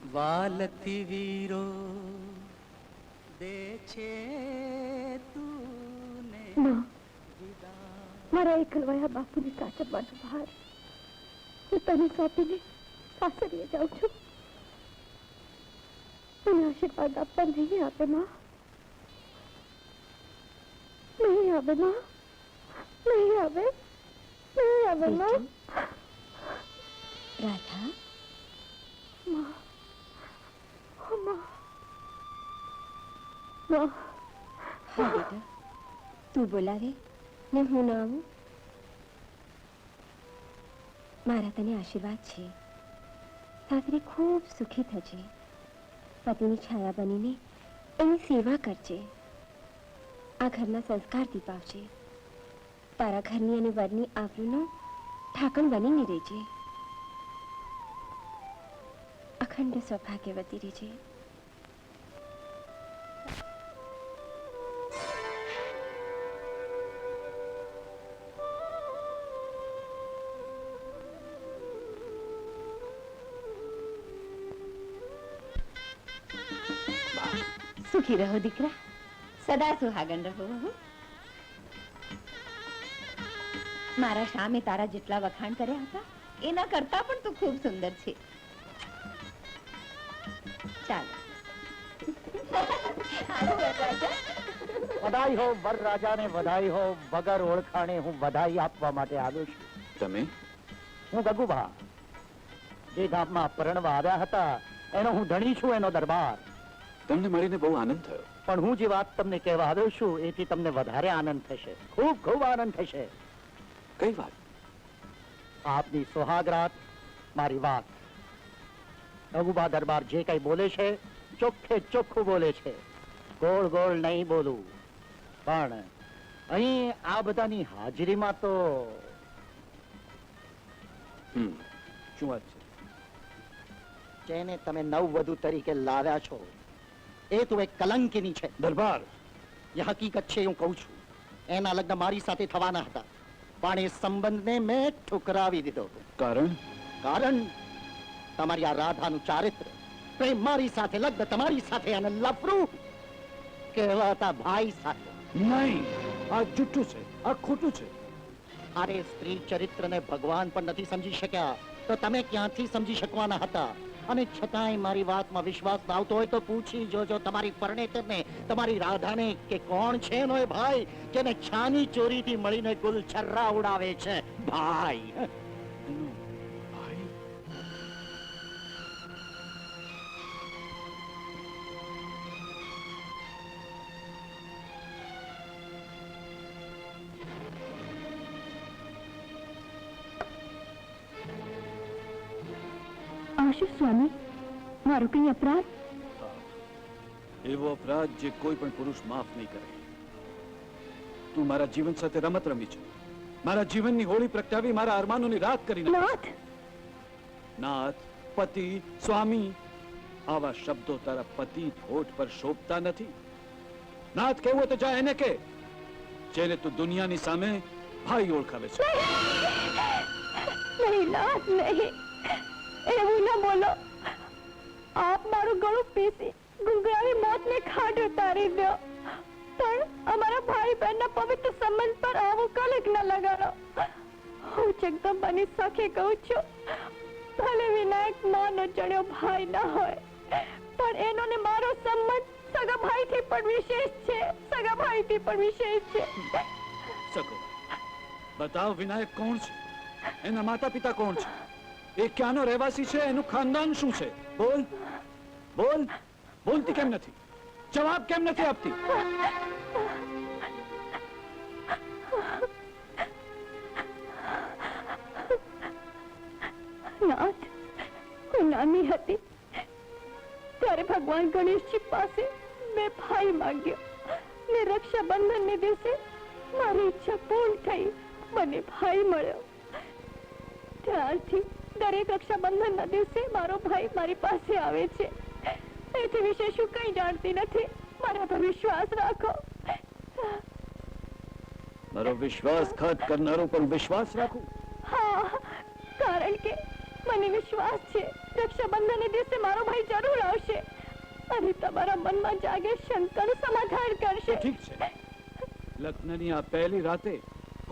વાલતી વીરો દે છે તુને મારા એકલવાયા બાપુની સાચવવાનો ભાર હું તને સોંપીને સાસરીએ જાઉં છું. તને આશીર્વાદ આપવા નહીં આપે માં. નહીં આવે માં. નહીં આવે. નહીં આવે માં. રાધા. માં. હા બેટા તું બોલાવે ને હું ના આવું મારા તને આશીર્વાદ છે સાસરી ખૂબ સુખી થજે પતિની છાયા બનીને એની સેવા કરજે આ ઘરના સંસ્કાર દીપાવજે તારા ઘરની અને વરની આબરૂનો ઠાકણ બનીને રહેજે અખંડ સૌભાગ્યવતી રહેજે. સુખી રહો દીકરા. સદા સુહાગન રહો. મારા શામે તારા જેટલા વખાણ કર્યા હતા, એના કરતા પણ તું ખૂબ સુંદર છે. ચાલો. વધાઈ હો વર રાજાને વધાઈ હો વગર ઓળખાણે હું વધાઈ આપવા માટે આવ્યો છું. તમે? હું ગગુભા જે ગામમાં પરણવા આવ્યા હતા એનો હું ધણી છું એનો દરબાર. તમને મળીને બહુ આનંદ થયો. પણ હું જે વાત તમને કહેવા આવ્યો છું એથી તમને વધારે આનંદ થશે. ખૂબ ખૂબ આનંદ થશે. કઈ વાત? આપની સોહાગરાત મારી વાત. ગગુભા દરબાર જે કઈ બોલે છે ચોખ્ખે ચોખ્ખું બોલે છે. ગોળ ગોળ નહીં બોલું. પણ અહીં આ બધાની હાજરીમાં તો શું વાત છે? જેને તમે નવવધુ તરીકે લાવ્યા છો એ તો એક કલંકીની છે. દરબાર? એ હકીકત છે હું કહું છું. એના લગ્ન મારી સાથે થવાના હતા. પણ એ સંબંધને મેં ઠુકરાવી દીધો કારણ? કારણ તમારી આ રાધાનું ચારિત્ર પ્રેમ મારી સાથે લગ્ન તમારી સાથે અને લફરું કહેવાતા ભાઈ સાથે. નહીં આ જુઠ્ઠું છે આ ખોટું છે. અરે સ્ત્રી ચરિત્રને ભગવાન પણ નથી સમજી શક્યા. તો તમે ક્યાંથી સમજી શકવાના હતા? અને છતાંય મારી વાતમાં વિશ્વાસ ના આવતો હોય તો પૂછી જોજો તમારી પરણેતરને તમારી રાધાને કે કોણ છે એનો એ ભાઈ જેને છાની ચોરીથી મળીને ગુલ છર્રા ઉડાવે છે. ભાઈ મારો કઈ અપરાધ? એવો અપરાધ જે કોઈ પણ પુરુષ માફ નહીં કરે. તું મારા જીવન સાથે રમત રમી છે. મારા જીવનની હોળી પ્રગટાવી મારા અરમાનોની રાત કરી નાથ નાથ પતિ સ્વામી આવા શબ્દો તારા પતિ હોઠ પર શોભતા નથી. નાથ કેવું તો જા એને કે જેને તું દુનિયાની સામે ભાઈ ઓળખાવે છે. નહીં નાથ નહીં. એવું ન બોલો. આપ મારું ગળું પીસી ગુંગળાવી મોતને ખાટ ઉતારી દો. પણ અમારા ભાઈ બહેનના પવિત્ર સંબંધ પર આવો કલક ન લગાડો. હું જગદંબાની સાખી કહું છું, ભલે વિનાયક માનો ચડ્યો ભાઈ ન હોય, પણ એનો ને મારો સંબંધ સગા ભાઈથી પણ વિશેષ છે. સગા ભાઈથી પણ વિશેષ છે. સગો, બતાવ વિનાયક કોણ છે? એના માતા પિતા કોણ છે? એ ક્યાંનો રહેવાસી છે? એનું ખાનદાન શું છે? બોલ. બોલ. બોલતી કેમ નથી? જવાબ કેમ નથી આપતી? નાની હતી. ત્યારે ભગવાન ગણેશજી પાસે મેં ભાઈ માંગ્યો. ને રક્ષાબંધન ને દિવસે મારી ઈચ્છા પૂર્ણ થઈ. મને ભાઈ મળ્યો. ત્યારથી દરેક રક્ષાબંધનના દિવસે મારો ભાઈ મારી પાસે આવે છે. એથી વિશે શું કંઈ જાણતી નથી. મારા પર વિશ્વાસ રાખો. મારો વિશ્વાસઘાત કરનારો પર વિશ્વાસ રાખો? હા કારણ કે મને વિશ્વાસ છે. રક્ષાબંધનને દિવસે મારો ભાઈ જરૂર આવશે. અને તમારા મનમાં જાગે શંકર સમાધાન કરશે. ઠીક છે. લગ્નની આ પહેલી રાતે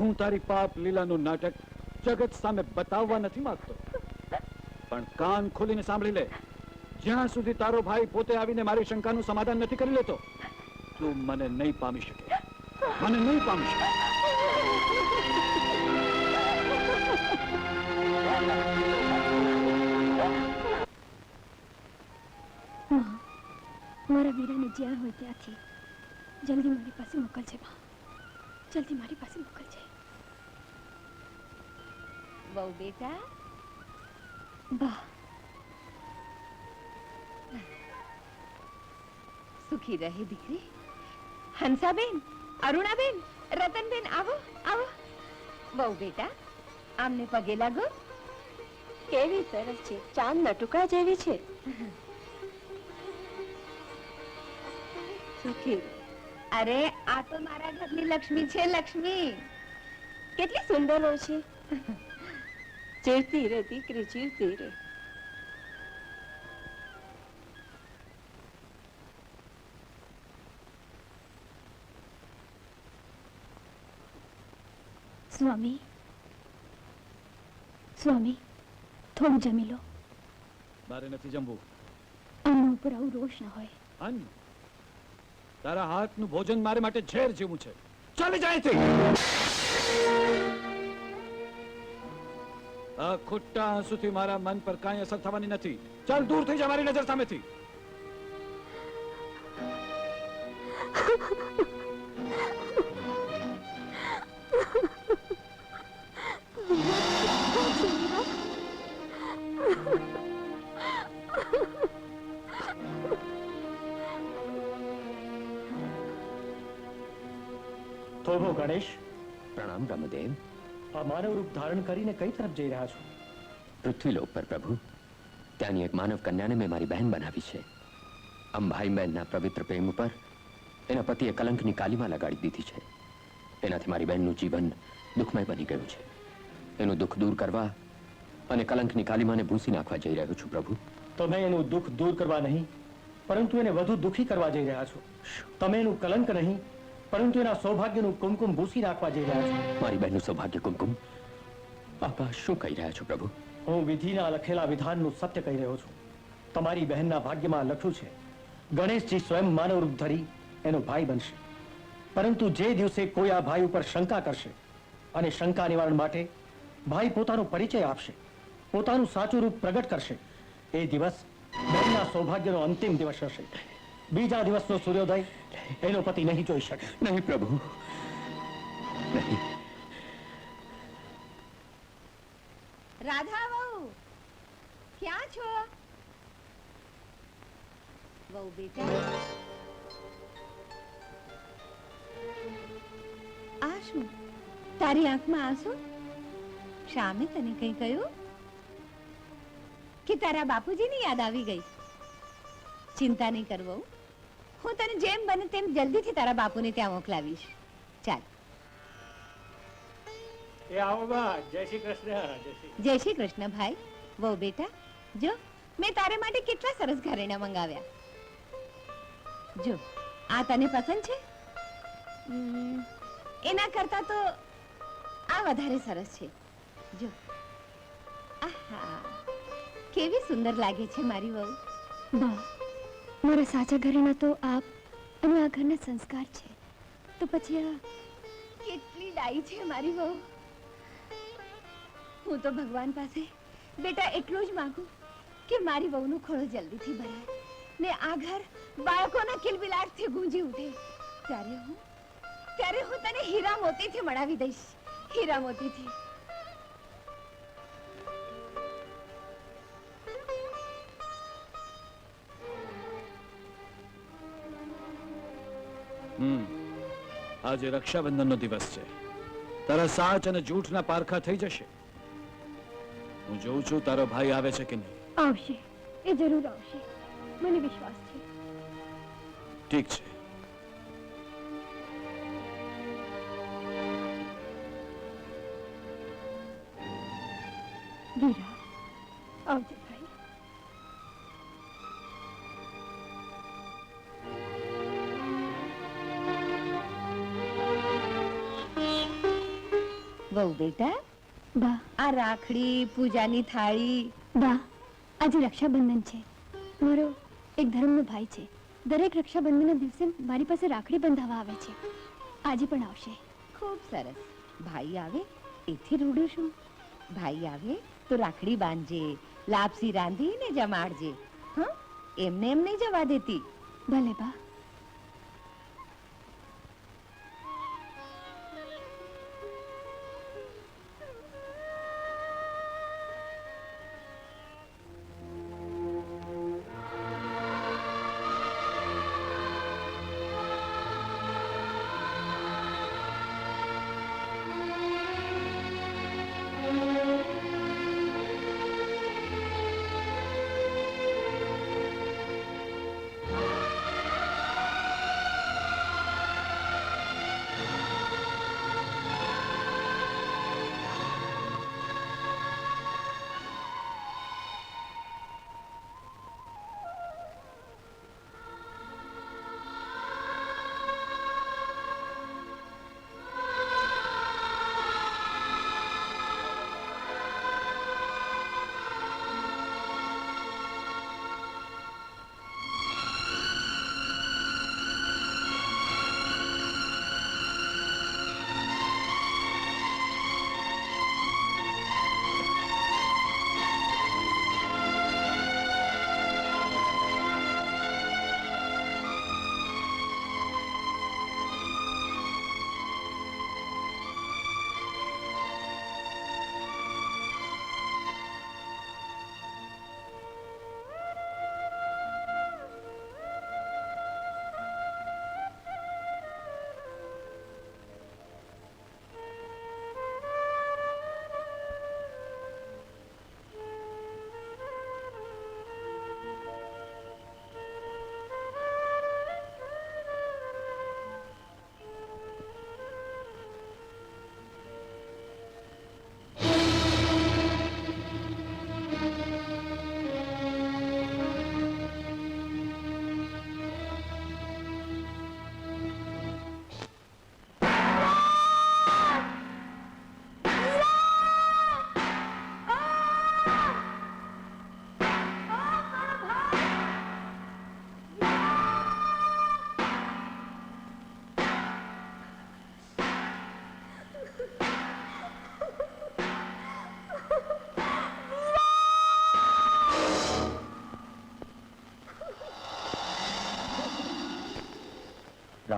હું તારી પાપ લીલાનું નાટક જગત સામે બતાવવા નથી માંગતો. પણ કાન ખોલીને સાંભળી લે. જ્યાં સુધી તારો ભાઈ પોતે આવીને મારી શંકાનું સમાધાન નથી કરી લેતો તું મને નહીં પામી શકે. મને નહીં પામી શકે. મારા વીરાને જ્યાં હોય ત્યાંથી. જલ્દી મારી પાસે મોકલજે જલ્દી મારી પાસે મોકલજે. બહુ બેટા બા. સુખી રહે દીકરી. હંસાબેન અરુણાબેન રતનબેન આવો આવો. બહુ બેટા આમને પગે લાગો. કેવી સરસ છે. ચાંદના ટુકડા જેવી છે. સુખી. અરે આ તો મારા ઘરની લક્ષ્મી છે લક્ષ્મી. કેટલી સુંદર હોય છે. ચીરતી રે દીકરી ચીરતી રે. સ્વામી સ્વામી થોડું જમી લો. મારે નથી જમવું. અન્ન ઉપર આવું રોષ ન હોય. અન્ન તારા હાથનું ભોજન મારે માટે ઝેર જેવું છે. ચાલી જાય ખોટા આંસુથી મારા મન પર કાંઈ અસર થવાની નથી. ચાલ દૂર થઈ જા મારી નજર સામેથી. માનવ રૂપ ધારણ કરીને કઈ તરફ જઈ રહ્યા છો? પૃથ્વીલોક પર પ્રભુ. ત્યાંની એક માનવ કન્યાને મેં મારી બહેન બનાવી છે. અંબાઈ બહેનના પવિત્ર પ્રેમ ઉપર એના પતિએ કલંકની કાલીમાં લગાડી દીધી છે. એનાથી મારી બહેનનું જીવન દુઃખમય બની ગયું છે. એનું દુઃખ દૂર કરવા અને કલંકની કાલીમાને ભૂસી નાખવા જઈ રહ્યો છું પ્રભુ. તમે એનું દુઃખ દૂર કરવા નહીં પરંતુ એને વધુ દુઃખી કરવા જઈ રહ્યા છો. તમે એનું કલંક નહીં પરંતુ એના સૌભાગ્યનું કુમકુમ ભૂસી નાખવા જઈ રહ્યા છો. મારી બહેનનું સૌભાગ્ય કુમકુમ? બાપા શું કહી રહ્યા છો પ્રભુ? હું વિધિના લખેલા વિધાનનું સત્ય કહી રહ્યો છું. તમારી બહેનના ભાગ્યમાં લખ્યું છે ગણેશજી સ્વયં માનવ રૂપ ધરી એનો ભાઈ બનશે. પરંતુ જે દિવસે કોઈ આ ભાઈ ઉપર શંકા કરશે અને શંકા નિવારણ માટે ભાઈ પોતાનો પરિચય આપશે પોતાનું સાચું રૂપ પ્રગટ કરશે એ દિવસ બહેનના સૌભાગ્યનો અંતિમ દિવસ હશે. બીજા દિવસનો સૂર્યોદય એનો પતિ નહીં જોઈ શકે. નહીં પ્રભુ. નહીં. રાધા વહુ ક્યાં છો? વહુ બેટા આ શું? તારી આંખમાં આંસુ શામે તને કઈ કહ્યું? કે તારા બાપુજીની યાદ આવી ગઈ? ચિંતા નહીં કરવો હું તને જેમ બને તેમ જલ્દીથી તારા બાપુને ત્યાં મોકલાવીશ. ચાલ. એ આવો બા જય શ્રી કૃષ્ણ જય શ્રી જય શ્રી કૃષ્ણ ભાઈ. વહુ બેટા જો મેં તારે માટે કેટલા સરસ ઘરેણા મંગાવ્યા. જો આ તને પસંદ છે? એના કરતા તો આ વધારે સરસ છે. જો. આહા. કેવી સુંદર લાગે છે મારી વહુ. બા મારા સાચા ઘરેણા તો આપ અને આ ઘરના સંસ્કાર છે. તો પછી આ કેટલી ડાઈ છે મારી બહુ હું તો ભગવાન પાસે બેટા એટલું જ માંગુ કે મારી વહુનો ખોળો જલ્દીથી ભરાય ને આ ઘર બાળકોના કિલબિલાટથી ગુંજી ઉઠે. ત્યારે હું ત્યારે હું તને હીરા મોતીથી મળાવી દઈશ. હીરા મોતીથી. હમ. આજે રક્ષાબંધનનો દિવસ છે. તારા સાચ અને જૂઠના પારખા થઈ જશે. હું જોઉં છું તારો ભાઈ આવે છે કે નહીં. આવશે. એ જરૂર આવશે. મને વિશ્વાસ છે. ઠીક છે. આવજે. વહુ બેટા. બા. આ રાખડી પૂજાની થાળી. બા આજે રક્ષાબંધન છે. મારો એક ધર્મનો ભાઈ છે. દરેક રક્ષાબંધનના દિવસે મારી પાસે રાખડી બંધાવવા આવે છે. આજે પણ આવશે. ખૂબ સરસ. ભાઈ આવે એથી રૂડું છું. ભાઈ આવે તો રાખડી બાંધજે લાપસી રાંધીને જમાડજે. હા? એમને એમ નહીં જવા દેતી. ભલે બા.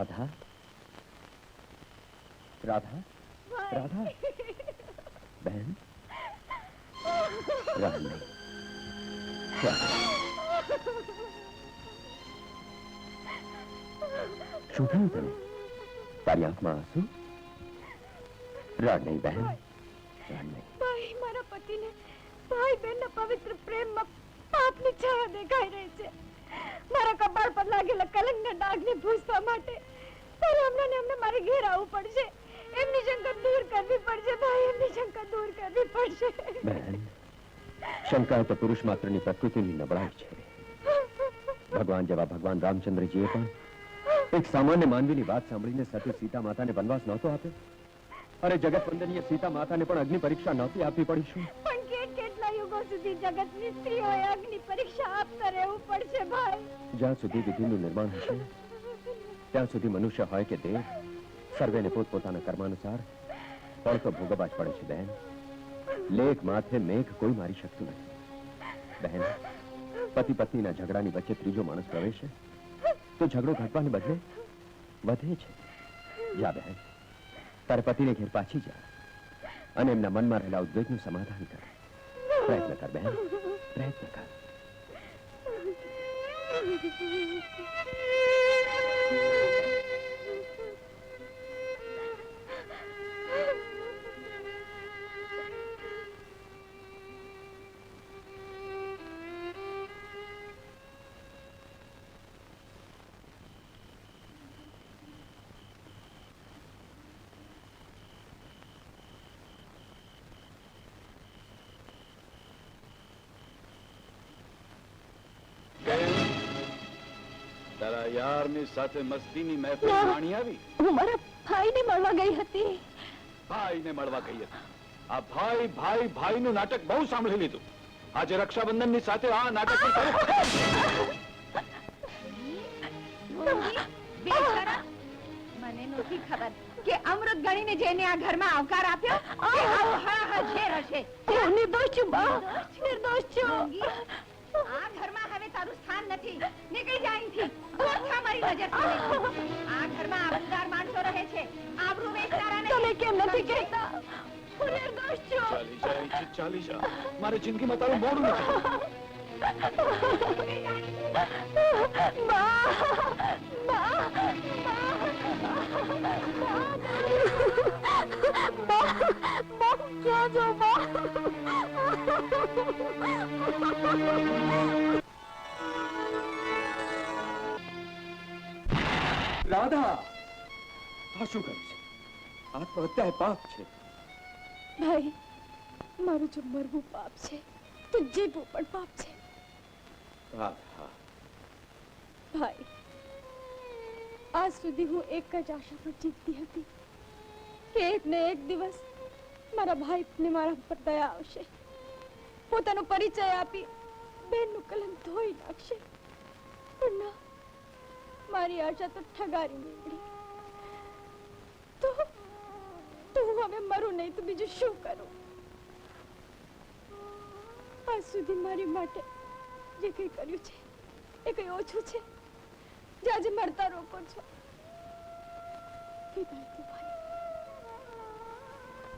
રાધા? રાધા? રાધા? બહેન રાહ નહીં. શું થયું તને? તારી આંખમાં આંસુ? રાડ નહીં બહેન રાડ નહીં. ભાઈ, મારા પતિને, ભાઈ બહેનના પવિત્ર પ્રેમમાં પાપની છાયા દેખાઈ રહી છે. મારા કપાળ પર લાગેલા કલંકના ડાઘને ભૂસવા માટે. તારે હમણાં હમણાં મારે ઘેર આવવું પડશે. એમની શંકા દૂર કરવી પડશે, ભાઈ, એમની શંકા દૂર કરવી પડશે. બહેન શંકા તો પુરુષ માત્રની પ્રકૃતિની નબળાઈ છે. ભગવાન જેવા ભગવાન રામચંદ્રજીએ પણ એક સામાન્ય માનવીની વાત સાંભળીને સતી સીતા માતાને વનવાસ નહોતો આપ્યો. અરે, જગત વંદનીય સીતા માતાને પણ અગ્નિ પરીક્ષા નહોતી આપવી પડી શું પણ કેટ કેટલા યુગો સુધી જગતની સ્ત્રીઓએ અગ્નિ પરીક્ષા આપતા રહેવું પડશે ભાઈ. જ્યાં સુધી વિધિનું નિર્માણ હશે, ત્યાં સુધી મનુષ્ય હોય કે દેવ સર્વેને પોતપોતાના કર્માનુસાર ફળ તો ભોગવવા જ પડે છે, બહેન. લેખ માથે મેઘ કોઈ મારી શકતું નથી. બહેન, પતિ પત્નીના ઝઘડાની વચ્ચે ત્રીજો માણસ પ્રવેશે, તો ઝઘડો ઘટવાને બદલે વધે છે. જા બહેન, તારે પતિને ઘેર પાછી જા અને એમના મનમાં રહેલા ઉદ્વેગનું સમાધાન કર. પ્રયત્ન કર બહેન પ્રયત્ન કર તારા યારની સાથે મસ્તીની મહેફિલ ના. માણી આવી? હું મારા ભાઈને મળવા ગઈ હતી. ભાઈને મળવા ગઈ હતી. આ ભાઈ ભાઈ ભાઈનું નાટક બહુ સાંભળી લીધું. આજે રક્ષાબંધનની સાથે આ નાટક બેશરમ. મને નથી ખબર કે અમૃત ગણીને જેને આ ઘરમાં આવકાર આપ્યો તે આવો હા ઝેર હશે. હું નિર્દોષ છું બા. નિર્દોષ છું. ડોંગી, આ ઘરમાં હવે તારું સ્થાન નથી. નીકળી જા અહીંથી. થા મારી નજર આ ઘરમાં આબરૂદાર માણસો રહે છે આબરૂ વેચનારા નહીં. તમે કેમ નથી કહેતા હું નિર્દોષ છું ચાલી જા ચાલી જા મારી જિંદગીમાં તારું મોડું નથી બા બા બા રાધા! આ શું કરે છે? આત્મહત્યા એ પાપ છે. ભાઈ મારું જો મરવું પાપ છે તો જીવવું પણ પાપ છે. રાધા. ભાઈ આજ સુધી હું એક જ આશા પર જીતતી હતી કે એક ને એક દિવસ મારા ભાઈને મારા પર દયા આવશે. પોતાનો પરિચય આપી બેનનું કલંક ધોઈ નાખશે. પણ ના મારી આશા તો ઠગારી નીકળી તો તો હું હવે મરું નહીં તો બીજું શું કરું? આજ સુધી મારી માટે જે કંઈ કર્યું છે, એ કંઈ ઓછું છે, જે આજે મળતા રોકો છો.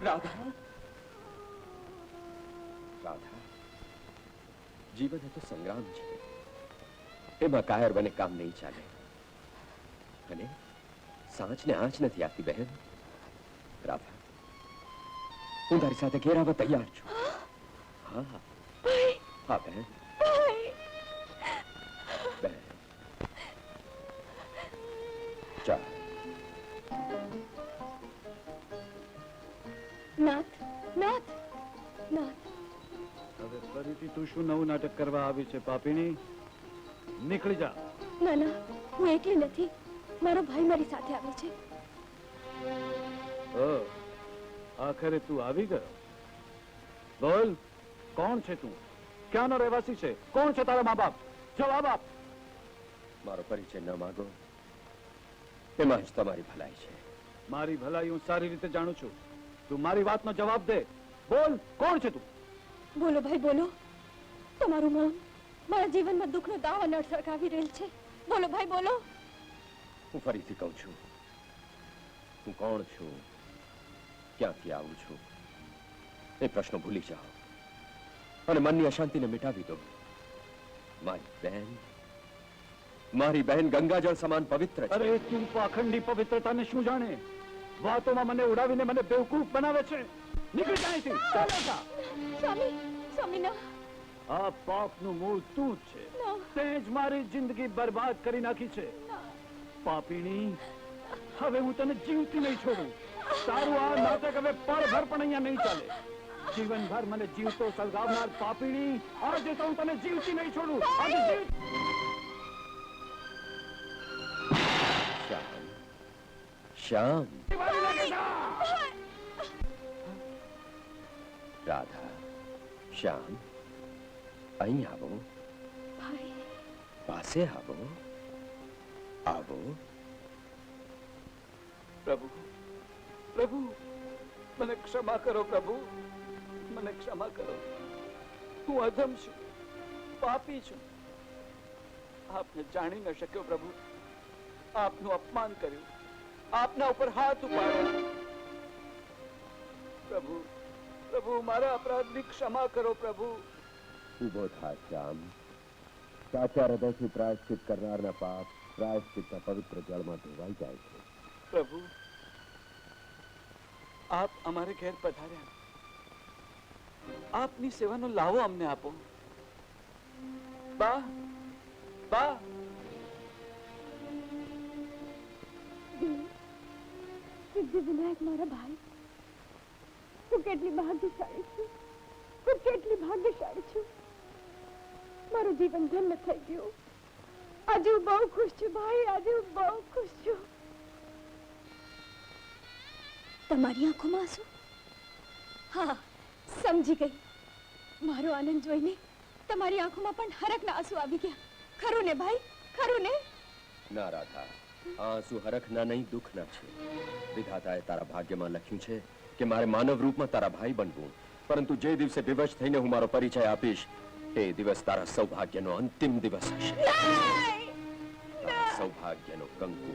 રાધા. રાધા. જીવન એ તો સંગ્રામ છે. એમાં કાયર બને કામ નહીં ચાલે. અને સાંજને આંચ નથી આપતી બહેન. રાધા હું તારી સાથે ઘેર આવવા તૈયાર છું. હા હા. બહેન. બહેન. ચાલ. નાથ નાથ નાથ. હવે ફરીથી તું શું નવું નાટક કરવા આવી છે પાપીની નીકળી જા. ના ના હું એકલી નથી. મારો ભાઈ મારી સાથે આવે છે. ઓ આખરે તું આવી ગયો? બોલ કોણ છે તું? ક્યાંનો રહેવાસી છે? કોણ છે તારા મા બાપ? જવાબ આપ. મારો પરિચય ન માંગો. એમાં જ તમારી ભલાઈ છે. મારી ભલાઈ હું સારી રીતે જાણું છું. તું મારી વાતનો જવાબ દે. બોલ કોણ છે તું? બોલો ભાઈ બોલો. તમારું મામ મારા જીવનમાં દુઃખનો દાવ દાવો નડસરકાવી રહેલ છે. બોલો ભાઈ બોલો. હું ફરીથી કહું છું? હું કોણ છું? ક્યાંથી આવું છું? એ પ્રશ્નો ભૂલી જાઓ. અને મનની અશાંતિને મિટાવી દો. મારી બહેન મારી બહેન ગંગાજળ સમાન પવિત્ર છે. અરે તું પાખંડી પવિત્રતાને શું જાણે? વાતોમાં મને ઉડાવીને મને બેવકૂફ બનાવે છે. નીકળી જાય છે ચાલો જા. સ્વામી સ્વામી ના આ પાપનું મૂળ તું જ છે. તે જ મારી જિંદગી બરબાદ કરી નાખી છે. પાપીણી. હવે હું તને જીવતી નહીં છોડું. તારું આ નાટક હવે પળભર પણ અહીંયા નહીં ચાલે. જીવનભર મને જીવતો સળગાવનાર પાપીણી આજે તો હું તને જીવતી નહીં છોડું. આજે જીવ શ્યામ. શ્યામ. રાધા. શ્યામ. અહીં આવો. પાસે આવો. આવો. પ્રભુ પ્રભુ, મને ક્ષમા કરો, પ્રભુ. મને ક્ષમા કરો. હું અધમ છું, પાપી છું. આપને જાણી ન શક્યો, પ્રભુ. આપનું અપમાન કર્યું. આપના ઉપર હાથ ઉપાડ્યો. પ્રભુ પ્રભુ, મારા અપરાધની ક્ષમા કરો, પ્રભુ. ઊભો થા, શ્યામ. સાચા હૃદયથી પ્રાયશ્ચિત કરનારના પાપ પ્રાયશ્ચિતના પવિત્ર જળમાં ધોવાઈ જાય છે. પ્રભુ આપ અમારે ઘેર પધાર્યા. આપની સેવાનો લાવો અમને આપો. બા બા. સિદ્ધિ વિનાયક મારા ભાઈ હું કેટલી ભાગ્યશાળી છું. હું કેટલી ભાગ્યશાળી છું. મારું જીવન ધન્ય થઈ ગયું. આજે હું બહુ ખુશ છું, ભાઈ આજે હું બહુ ખુશ છું. તમારી આંખોમાં આંસુ હા, સમજી ગઈ. મારો આનંદ જોઈને તમારી આંખોમાં પણ હરખના આંસુ આવી ગયા. ખરું ને ભાઈ? ખરું ને ના, રાધા. આંસુ હરખના નહીં, દુઃખના છે. વિધાતાએ તારા ભાગ્યમાં લખ્યું છે કે મારે માનવ રૂપમાં તારા ભાઈ બનવું. પરંતુ જે દિવસે વિવશ થઈને હું મારો પરિચય આપીશ એ દિવસ તારા સૌભાગ્યનો અંતિમ દિવસ હશે સૌભાગ્યનો કંકુ